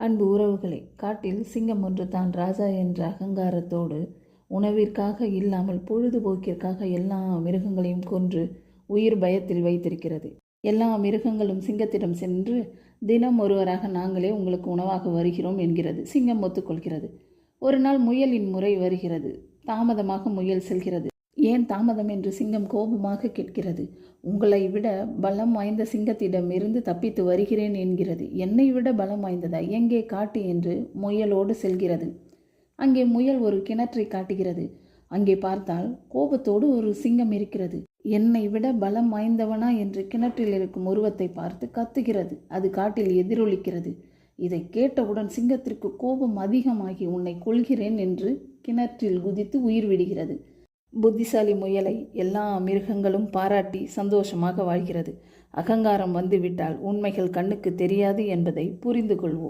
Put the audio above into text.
அன்பு உறவுகளே காட்டில் சிங்கம் ஒன்று தான் ராஜா என்ற அகங்காரத்தோடு உணவிற்காக இல்லாமல் பொழுதுபோக்கிற்காக எல்லா மிருகங்களையும் கொன்று உயிர் பயத்தில் வைத்திருக்கிறது. எல்லா மிருகங்களும் சிங்கத்திடம் சென்று தினம் ஒருவராக நாங்களே உங்களுக்கு உணவாக வருகிறோம் என்கிறது. சிங்கம் ஒத்துக்கொள்கிறது. ஒரு நாள் முயலின் முறை வருகிறது. தாமதமாக முயல் செல்கிறது. ஏன் தாமதம் என்று சிங்கம் கோபமாக கேட்கிறது. உங்களை விட பலம் வாய்ந்த சிங்கத்திடமிருந்து தப்பித்து வருகிறேன் என்கிறது. என்னை விட பலம் வாய்ந்ததா? எங்கே காட்டு என்று முயலோடு செல்கிறது. அங்கே முயல் ஒரு கிணற்றை காட்டுகிறது. அங்கே பார்த்தால் கோபத்தோடு ஒரு சிங்கம் இருக்கிறது. என்னை விட பலம் வாய்ந்தவனா என்று கிணற்றில் இருக்கும் உருவத்தை பார்த்து கத்துகிறது. அது காட்டில் எதிரொலிக்கிறது. இதை கேட்டவுடன் சிங்கத்திற்கு கோபம் அதிகமாகி உன்னை கொள்கிறேன் என்று கிணற்றில் குதித்து உயிர் விடுகிறது. புத்திசாலி முயலை எல்லா மிருகங்களும் பாராட்டி சந்தோஷமாக வாழ்கிறது. அகங்காரம் வந்துவிட்டால் உண்மைகள் கண்ணுக்கு தெரியாது என்பதை புரிந்து கொள்வோம்.